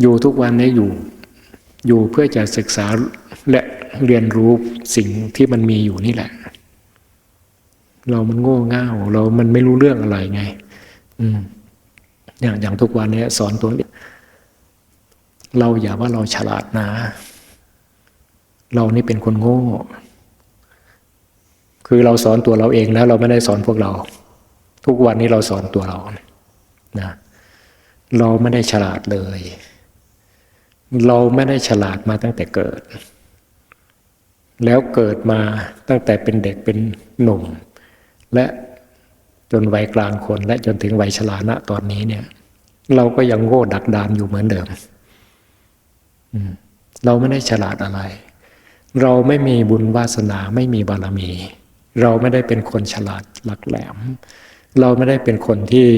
อยู่ทุกวันนี้อยู่ อยู่เพื่อจะศึกษาและเรียนรู้สิ่งที่มันมีอยู่นี่แหละ เรามันโง่เง่าเรามันไม่รู้เรื่องอะไรไง อืม อย่างอย่างทุกวันนี้สอนตัวนี้เราอย่าว่าเราฉลาดนะ เรานี่เป็นคนโง่ คือเราสอนตัวเราเองนะเราไม่ได้สอนพวกเรา ทุกวันนี้เราสอนตัวเรานะ เราไม่ได้ฉลาดเลย เราไม่ได้ฉลาดมาตั้งแต่เกิด แล้วเกิดมาตั้งแต่เป็นเด็กเป็นหนุ่ม และจนวัยกลางคน และจนถึงวัยชราณะตอนนี้เนี่ย เราก็ยังโง่ดักดานอยู่เหมือนเดิมเราไม่ได้ฉลาดอะไร เราไม่มีบุญวาสนาไม่มีบารมี เราไม่ได้เป็นคนฉลาดหลักแหลม เราไม่ได้เป็นคนที่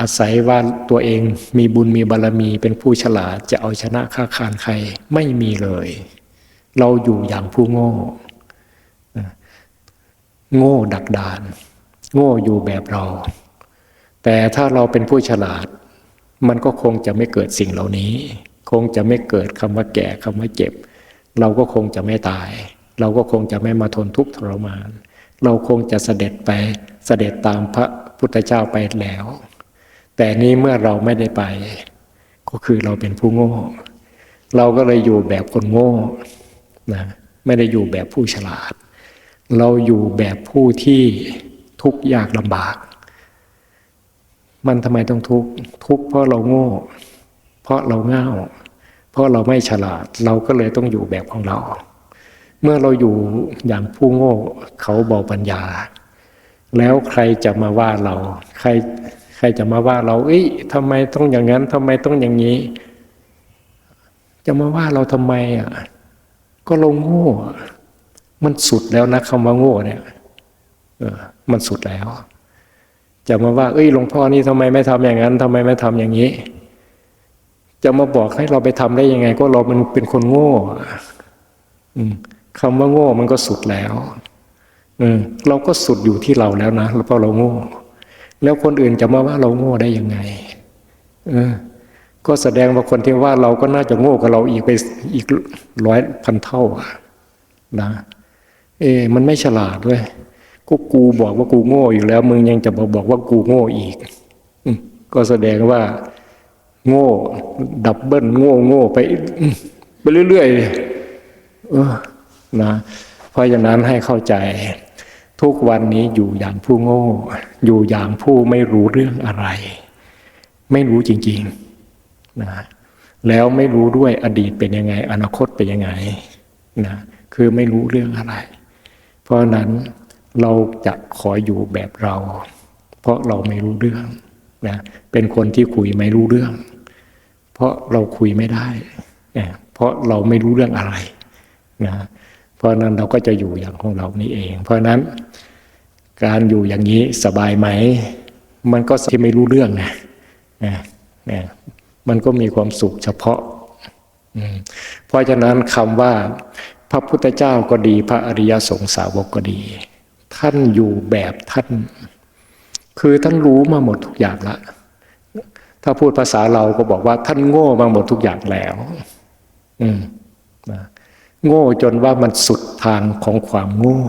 อาศัยว่าตัวเองมีบุญมีบารมีเป็นผู้ฉลาดจะเอาชนะข้าคานใครไม่มีเลย เราอยู่อย่างผู้โง่ โง่ดักดาน โง่อยู่แบบเรา แต่ถ้าเราเป็นผู้ฉลาด มันก็คงจะไม่เกิดสิ่งเหล่านี้ คงจะไม่เกิดคำว่าแก่คำว่าเจ็บ เราก็คงจะไม่ตาย เราก็คงจะไม่มาทนทุกข์ทรมาน เราคงจะเสด็จไปเสด็จตามพระพุทธเจ้าไปแล้ว แต่นี้เมื่อเราไม่ได้ไป ก็คือเราเป็นผู้โง่ เราก็เลยอยู่แบบคนโง่นะไม่ได้อยู่แบบผู้ฉลาด เราอยู่แบบผู้ที่ทุกข์ยากลำบาก มันทำไมต้องทุกข์ทุกข์เพราะเราโง่ เพราะเราเง่าเพราะเราไม่ฉลาด เราก็เลยต้องอยู่แบบของเรา เมื่อเราอยู่อย่างผู้โง่เขาบอกปัญญา แล้วใครจะมาว่าเราใคร ใครจะมาว่าเรา เอ้ยทำไมต้องอย่างนั้นทำไมต้องอย่างนี้ จะมาว่าเราทำไมอะ ก็เราโง่ มันสุดแล้วนะคำว่าโง่เนี่ยเออมันสุดแล้ว จะมาว่า เอ้ยหลวงพ่อนี่ทำไมไม่ทำอย่างนั้นทำไมไม่ทำอย่างนี้ จะมาบอกให้เราไปทำได้ยังไง ก็เรามันเป็นคนโง่คำว่าโง่มันก็สุดแล้วเออเราก็สุดอยู่ที่เราแล้วนะเพราะเราโง่ แล้วคนอื่นจะมาว่าเราโง่ได้ยังไง เออ ก็แสดงว่าคนที่ว่าเราก็น่าจะโง่กับเราอีกไปอีกร้อยพันเท่านะ เอ มันไม่ฉลาดด้วยก็กูบอกว่ากูโง่อยู่แล้ว มึงยังจะมาบอกว่ากูโง่อีกก็แสดงว่า โง่ ดับเบิลโง่โง่ไปไปเรื่อยๆเออนะเพราะฉะนั้นให้เข้าใจ ทุกวันนี้อยู่อย่างผู้โง่ อยู่อย่างผู้ไม่รู้เรื่องอะไร ไม่รู้จริงๆนะแล้วไม่รู้ด้วยอดีตเป็นยังไง อนาคตเป็นยังไงนะคือไม่รู้เรื่องอะไร เพราะนั้นเราจะขออยู่แบบเรา เพราะเราไม่รู้เรื่องนะเป็นคนที่คุยไม่รู้เรื่อง เพราะเราคุยไม่ได้เพราะเราไม่รู้เรื่องอะไรนะเพราะนั้นเราก็จะอยู่อย่างของเรานี่เอง เพราะนั้น การอยู่อย่างนี้สบายไหม มันก็ที่ไม่รู้เรื่องนะนะมันก็มีความสุขเฉพาะ เพราะฉะนั้นคำว่า พระพุทธเจ้าก็ดี พระอริยสงสาวกก็ดี ท่านอยู่แบบท่าน คือท่านรู้มาหมดทุกอย่างละ ถ้าพูดภาษาเราก็บอกว่า ท่านโง่มาหมดทุกอย่างแล้ว อืมโง่จนว่ามันสุดทางของความโง่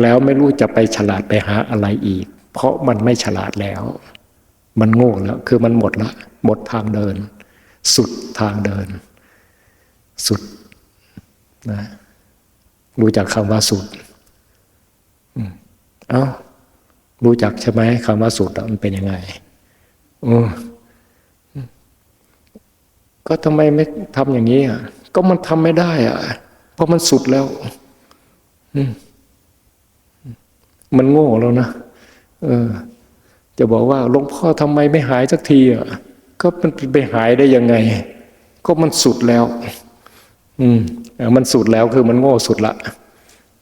แล้วไม่รู้จะไปฉลาดไปหาอะไรอีก เพราะมันไม่ฉลาดแล้ว มันโง่แล้วคือมันหมดละหมดทางเดิน สุดทางเดิน สุดนะรู้จักคำว่าสุดเอา้ารู้จักใช่ไหมคำว่าสุดมันเป็นยังไงอก็ทำไมไม่ทำอย่างนี้อะ ก็มันทำไม่ได้อะ เพราะมันสุดแล้วมั มันโง่แล้วนะเออ จะบอกว่าหลวงพ่อทำไมไม่หายสักทีอะก็มันไปหายได้ยังไง ก็มันสุดแล้ว อืมมันสุดแล้วคือมันโง่สุดละ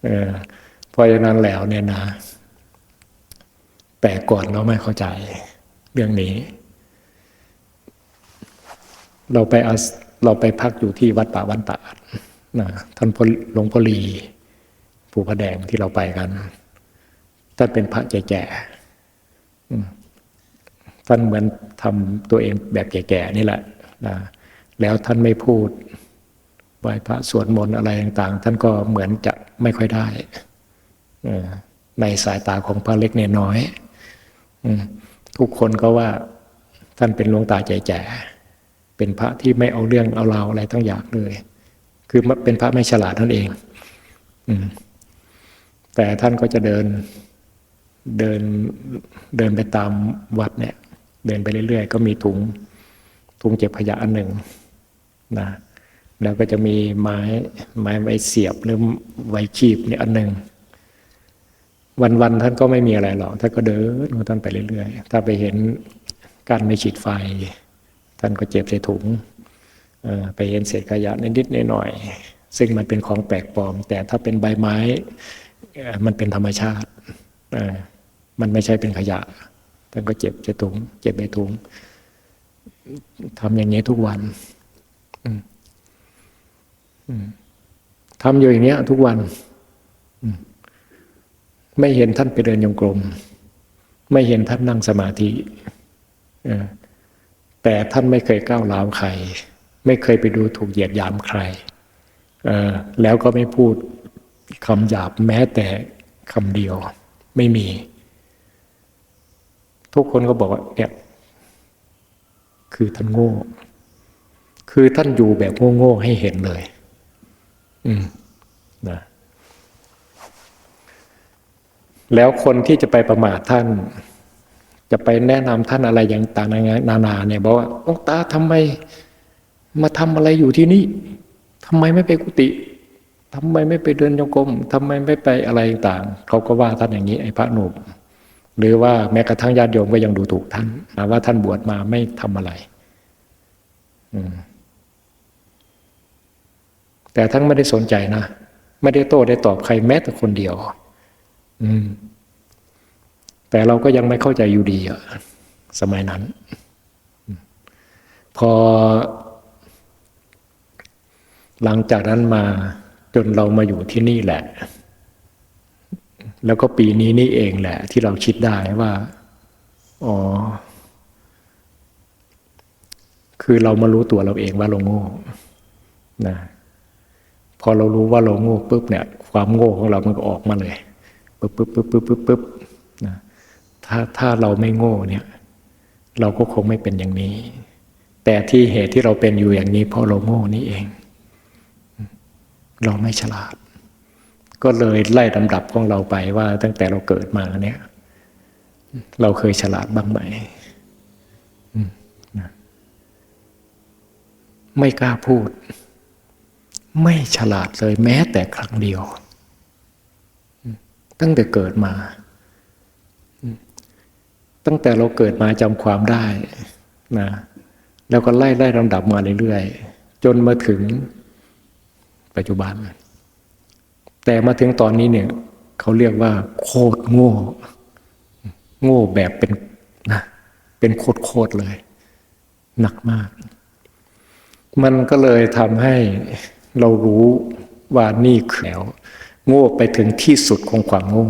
เออเพราะฉะนั้นแล้วเนี่ยนะ แต่ก่อนเราไม่เข้าใจ เรื่องนี้ เราไปเราไปพักอยู่ที่วัดป่าวันตาดนะท่านหลวงพ่อลี ผู้พระแดงที่เราไปกัน ท่านเป็นพระแก่ๆท่านเหมือนทำตัวเองแบบแก่ๆนี่แหละนะแล้วท่านไม่พูดไหวพระสวดมนต์อะไรต่างๆ ท่านก็เหมือนจะไม่ค่อยได้ในสายตาของพระเล็กเนน้อยทุกคนก็ว่าท่านเป็นหลวงตาใจแจ๋เป็นพระที่ไม่เอาเรื่องเอาราวอะไรทั้งอย่างเลย คือเป็นพระไม่ฉลาดนั่นเองแต่ท่านก็จะเดิน เดินเดินไปตามวัดเนี่ย เดินไปเรื่อยๆ ก็มีถุงถุงเก็บขยะอันหนึ่งนะแล้วก็จะมีไม้ไม้ไว้เสียบหรือไว้คีบเนี่ยอันหนึ่งวันๆท่านก็ไม่มีอะไรหรอกท่านก็เดินของท่านไปเรื่อยๆ ถ้าไปเห็นการไม่ฉีดไฟ ท่านก็เจ็บใส่ถุงไปเห็นเศษขยะนิดๆหน่อยๆซึ่งมันเป็นของแปลกปลอม แต่ถ้าเป็นใบไม้มันเป็นธรรมชาติ มันไม่ใช่เป็นขยะท่านก็เจ็บใส่ถุง เจ็บใบถุงทำอย่างนี้ทุกวันทำอยู่อย่างนี้ทุกวัน ไม่เห็นท่านไปเดินยงกลม ไม่เห็นท่านนั่งสมาธิแต่ท่านไม่เคยก้าวร้าวใคร ไม่เคยไปดูถูกเหยียดหยามใคร แล้วก็ไม่พูดคำหยาบแม้แต่คำเดียว ไม่มี ทุกคนก็บอกว่า เนี่ย คือท่านโง่ คือท่านอยู่แบบโง่ๆให้เห็นเลย อืมนะแล้วคนที่จะไปประมาทท่าน จะไปแนะนำท่านอะไรอย่างต่างๆนานา เนี่ยบอกว่าองตาทำไม มาทำอะไรอยู่ที่นี่ทำไมไม่ไปกุฏิทำไมไม่ไปเดินโยกมทำไมไม่ไปอะไรต่าง เขาก็ว่าท่านอย่างนี้ไอ้พระหนุ่ม หรือว่าแม้กระทั่งญาติโยมก็ยังดูถูกท่านว่าท่านบวชมาไม่ทำอะไรแต่ท่านไม่ได้สนใจนะ ไม่ได้โต้ได้ตอบใครแม้แต่คนเดียวแต่เราก็ยังไม่เข้าใจอยู่ดีอะสมัยนั้น พอ หลังจากนั้นมาจนเรามาอยู่ที่นี่แหละ แล้วก็ปีนี้นี่เองแหละ ที่เราคิดได้ว่าอ๋อคือเรามารู้ตัวเราเองว่าเราโง่นะพอเรารู้ว่าเราโง่ปุ๊บเนี่ย ความโง่ของเรามันก็ออกมาเลยปุ๊บปุ๊บปุ๊บปุ๊บปุ๊บปุ๊บนะถ้าถ้าเราไม่โง่เนี่ย เราก็คงไม่เป็นอย่างนี้ แต่ที่เหตุที่เราเป็นอยู่อย่างนี้ เพราะเราโง่นี่เอง เราไม่ฉลาด ก็เลยไล่ลำดับของเราไปว่าตั้งแต่เราเกิดมาเนี่ย เราเคยฉลาดบ้างไหมไม่กล้าพูด ไม่ฉลาดเลยแม้แต่ครั้งเดียว ตั้งแต่เกิดมา ตั้งแต่เราเกิดมาจำความได้นะแล้วก็ไล่ไล่ลำดับมาเรื่อยๆจนมาถึงปัจจุบัน แต่มาถึงตอนนี้เนี่ยเขาเรียกว่าโคตรโง่ โง่แบบเป็นนะเป็นโคตรโคตรเลย หนักมาก มันก็เลยทำให้เรารู้ว่านี่คือแล้ว โง่ไปถึงที่สุดของความโง่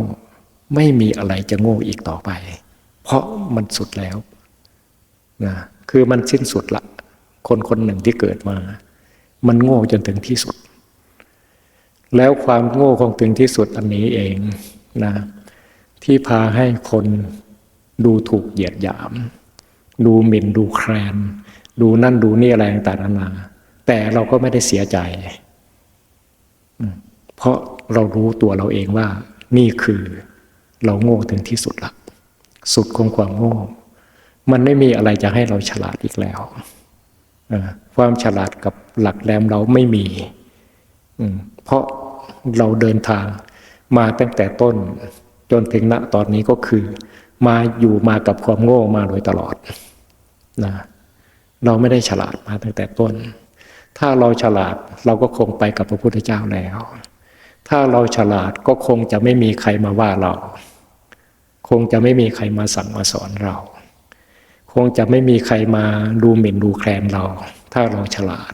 ไม่มีอะไรจะโง่อีกต่อไป เพราะมันสุดแล้วนะคือมันสิ้นสุดละ คนคนหนึ่งที่เกิดมา มันโง่จนถึงที่สุด แล้วความโง่ของถึงที่สุดอันนี้เองนะที่พาให้คนดูถูกเหยียดหยาม ดูหมิ่นดูแคลน ดูนั่นดูนี่อะไรต่างๆนานาแต่เราก็ไม่ได้เสียใจ เพราะเรารู้ตัวเราเองว่า นี่คือเราโง่ถึงที่สุดละสุดของความโง่ มันไม่มีอะไรจะให้เราฉลาดอีกแล้ว ความฉลาดกับหลักแหลมเราไม่มี เพราะ เราเดินทาง มาตั้งแต่ต้นจนถึงณตอนนี้ก็คือ มาอยู่มากับความโง่มาโดยตลอดนะเราไม่ได้ฉลาดมาตั้งแต่ต้น ถ้าเราฉลาดเราก็คงไปกับพระพุทธเจ้าแล้ว ถ้าเราฉลาดก็คงจะไม่มีใครมาว่าเรา คงจะไม่มีใครมาสั่งมาสอนเรา คงจะไม่มีใครมาดูหมิ่นดูแคลนเรา ถ้าเราฉลาด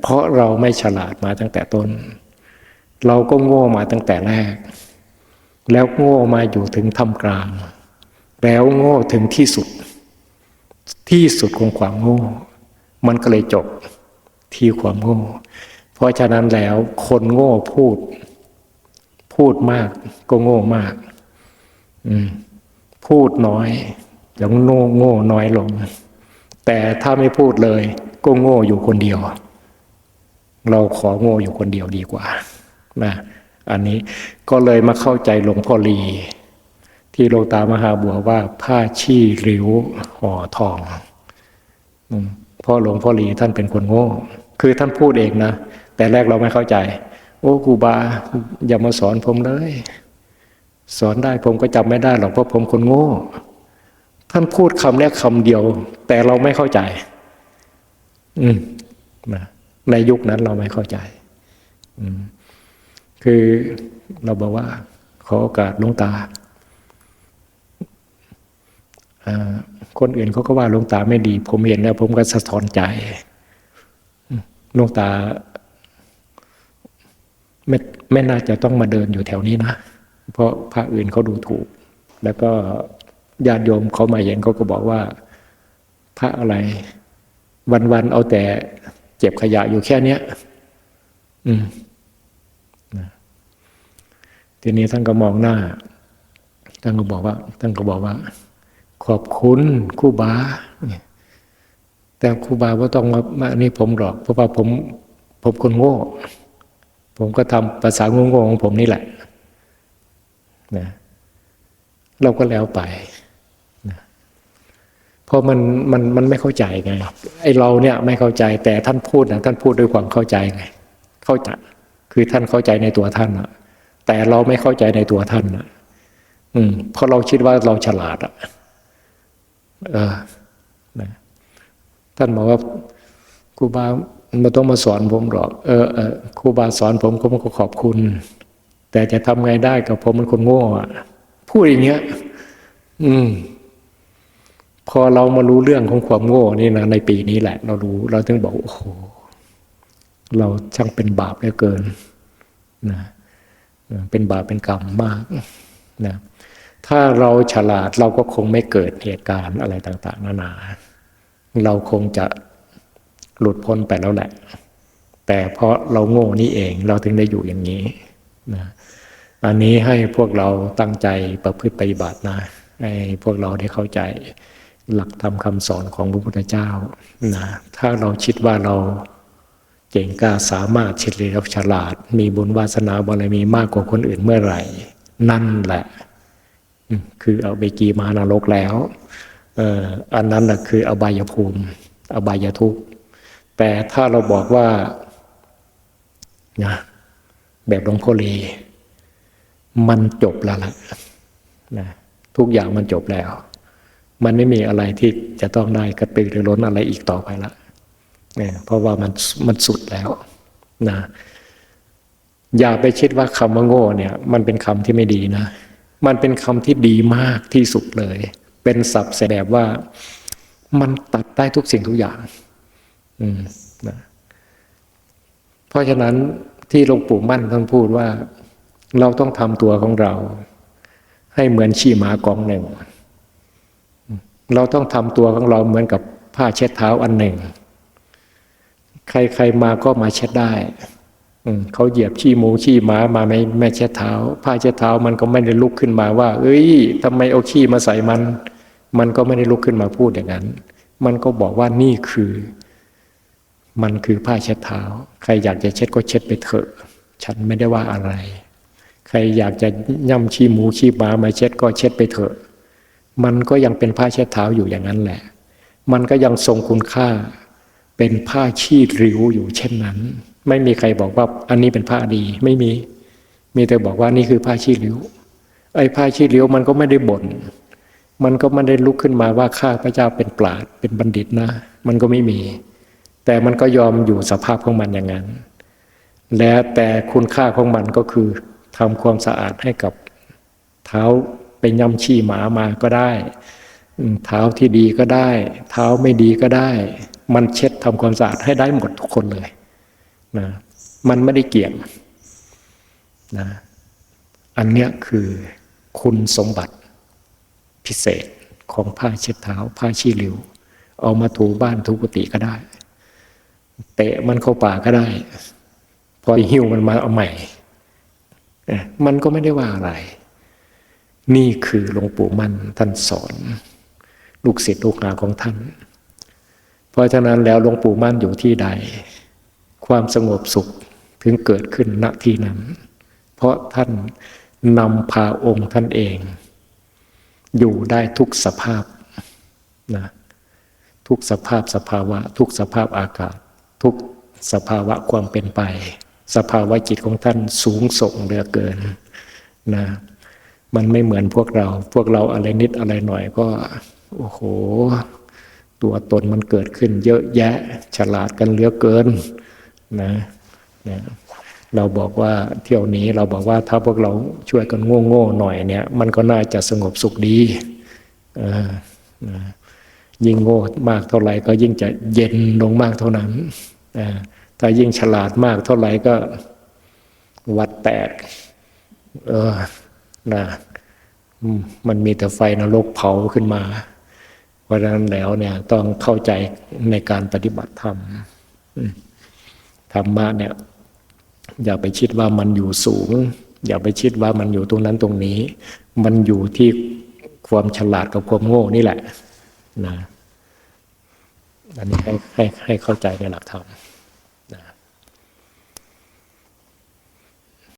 เพราะเราไม่ฉลาดมาตั้งแต่ต้น เราก็โง่มาตั้งแต่แรก แล้วโง่มาอยู่ถึงท่ามกลาง แล้วโง่ถึงที่สุด ที่สุดของความโง่ มันก็เลยจบที่ความโง่ เพราะฉะนั้นแล้วคนโง่พูด พูดมากก็โง่มาก อืมพูดน้อยยังโง่โง่น้อยลง แต่ถ้าไม่พูดเลย ก็โง่อยู่คนเดียว เราขอโง่อยู่คนเดียวดีกว่า นะอันนี้ก็เลยมาเข้าใจหลวงพ่อลี ที่หลวงตามหาบัวว่าผ้าชี้ริ้วห่อทองเพ่อหลวงพ่อลีท่านเป็นคนโง่ คือท่านพูดเองนะ แต่แรกเราไม่เข้าใจ โอ้ครูบาอย่ามาสอนผมเลย สอนได้ผมก็จำไม่ได้หรอกเพราะผมคนโง่ ท่านพูดคำแรกคำเดียว แต่เราไม่เข้าใจ อืมนะในยุคนั้นเราไม่เข้าใจ อืม คือเราบอกว่า ขอโอกาสหลวงตา คนอื่นเขาก็ว่าหลวงตาไม่ดี ผมเห็นแล้ว ผมก็สะท้อนใจหลวงตา ไม่ไม่น่าจะต้องมาเดินอยู่แถวนี้นะ เพราะพระอื่นเขาดูถูก แล้วก็ญาติโยมเขามาเห็นเขาก็บอกว่า พระอะไร วันๆเอาแต่เจ็บขยะอยู่แค่เนี้ย อืม ทีนี้ท่านก็มองหน้า ท่านก็บอกว่า ท่านก็บอกว่า ขอบคุณครูบา แต่ครูบาว่าต้องมามานี่ผมหรอก เพราะว่าผมผมคนโง่ ผมก็ทำภาษาโง่ๆของผมนี่แหละนะเราก็แล้วไปนะเพราะมันมันมันไม่เข้าใจไงไอเราเนี่ยไม่เข้าใจแต่ท่านพูดนะท่านพูดด้วยความเข้าใจไง เข้าใจคือท่านเข้าใจในตัวท่านอะ แต่เราไม่เข้าใจในตัวท่านอะอืมเพราะเราคิดว่าเราฉลาดอะเออนะท่านบอกว่าครูบาไม่ต้องมาสอนผมหรอก เออเออครูบาสอนผมผมก็ขอบคุณ แต่จะทำไงได้กับผมมันคนโง่อะพูดอย่างเงี้ย อืม พอเรามารู้เรื่องของความโง่นี่นะในปีนี้แหละ เรารู้ เราถึงบอกโอ้โห เราช่างเป็นบาปเหลือเกิน นะ เป็นบาปเป็นกรรมมากนะถ้าเราฉลาดเราก็คงไม่เกิดเหตุการณ์อะไรต่าง ๆ นานา เราคงจะหลุดพ้นไปแล้วแหละ แต่เพราะเราโง่นี่เองเราถึงได้อยู่อย่างนี้นะอันนี้ให้พวกเราตั้งใจประพฤติปฏิบัตินะให้พวกเราได้เข้าใจหลักธรรมคำสอนของพระพุทธเจ้านะถ้าเราคิดว่าเรา เก่งกล้าสามารถเฉลียวฉลาด มีบุญวาสนาบารมีมากกว่าคนอื่นเมื่อไหร่ นั่นแหละ คือเอาไปกีมานรกแล้วอันนั้นนะคืออบายภูมิ อบายทุกข์แต่ถ้าเราบอกว่านะแบบหลวงพ่อลีมันจบแล้วล่ะนะทุกอย่างมันจบแล้ว มันไม่มีอะไรที่จะต้องได้กระตือรือร้นอะไรอีกต่อไปละ เนี่ยเพราะว่ามันมันสุดแล้วนะอย่าไปคิดว่าคำว่าโง่เนี่ย มันเป็นคำที่ไม่ดีนะ มันเป็นคำที่ดีมากที่สุดเลย เป็นศัพท์แบบว่ามันตัดได้ทุกสิ่งทุกอย่าง อืมนะเพราะฉะนั้นที่หลวงปู่มั่นท่านพูดว่า เราต้องทำตัวของเรา ให้เหมือนขี้หมากองหนึ่ง เราต้องทำตัวของเราเหมือนกับผ้าเช็ดเท้าอันหนึ่ง ใครๆมาก็มาเช็ดได้เขาเหยียบขี้หมูขี้หมามาไม่ไม่เช็ดเท้า ผ้าเช็ดเท้ามันก็ไม่ได้ลุกขึ้นมาว่า เอ้ยทำไมเอาขี้มาใส่มัน มันก็ไม่ได้ลุกขึ้นมาพูดอย่างนั้น มันก็บอกว่านี่คือ มันคือผ้าเช็ดเท้า ใครอยากจะเช็ดก็เช็ดไปเถอะ ฉันไม่ได้ว่าอะไร ใครอยากจะย่ำขี้หมูขี้หมามาเช็ดก็เช็ดไปเถอะ มันก็ยังเป็นผ้าเช็ดเท้าอยู่อย่างนั้นแหละ มันก็ยังทรงคุณค่า เป็นผ้าชีดริ้วอยู่เช่นนั้น ไม่มีใครบอกว่าอันนี้เป็นผ้าดีไม่มี มีแต่บอกว่านี่คือผ้าชีดริ้ว ไอ้ผ้าชีดริ้วมันก็ไม่ได้บน่นมันก็ไม่ได้ลุกขึ้นมาว่าข้าพระเจ้าเป็นปราดเป็นบัณฑิตนะ มันก็ไม่มี แต่มันก็ยอมอยู่สภาพของมันอย่างนั้น และแต่คุณค่าของมันก็คือทำความสะอาดให้กับเท้าไปย่ำชี้หมามาก็ได้ เท้าที่ดีก็ได้ เท้าไม่ดีก็ได้ มันเช็ดทำความสะอาดให้ได้หมดทุกคนเลยนะมันไม่ได้เกี่ยงนะอันเนี้ยคือคุณสมบัติพิเศษของผ้าเช็ดเท้า ผ้าชี้ริ้ว เอามาถูบ้านถูกุฏิก็ได้ เตะมันเข้าป่าก็ได้ พอหิ้วมันมาเอาใหม่ มันก็ไม่ได้ว่าอะไร นี่คือหลวงปู่มั่นท่านสอน ลูกศิษย์ลูกหาของท่าน เพราะฉะนั้นแล้วหลวงปู่มั่นอยู่ที่ใด ความสงบสุขถึงเกิดขึ้นณที่นั้น เพราะท่านนำพาองค์ท่านเอง อยู่ได้ทุกสภาพนะทุกสภาพสภาวะ ทุกสภาพอากาศ ทุกสภาวะความเป็นไป สภาวะจิตของท่านสูงส่งเหลือเกินนะมันไม่เหมือนพวกเรา พวกเราอะไรนิดอะไรหน่อยก็ โอ้โห ตัวตนมันเกิดขึ้นเยอะแยะ ฉลาดกันเหลือเกินนะนะเราบอกว่าเที่ยวนี้เราบอกว่าถ้าพวกเราช่วยกันโง่โง่ๆหน่อยเนี่ย มันก็น่าจะสงบสุขดีนะยิ่งโง่มากเท่าไหร่ก็ยิ่งจะเย็นลงมากเท่านั้นถ้ายิ่งฉลาดมากเท่าไหร่ก็วัดแตก เออนะมันมีแต่ไฟนรกเผาขึ้นมา ราะฉะนั้นแล้วเนี่ยต้องเข้าใจในการปฏิบัติธรรมอืมธรรมะเนี่ย อย่าไปคิดว่ามันอยู่สูง อย่าไปคิดว่ามันอยู่ตรงนั้นตรงนี้ มันอยู่ที่ความฉลาดกับความโง่นี่แหละนะอันนี้ให้ให้ให้เข้าใจในหลักธรรม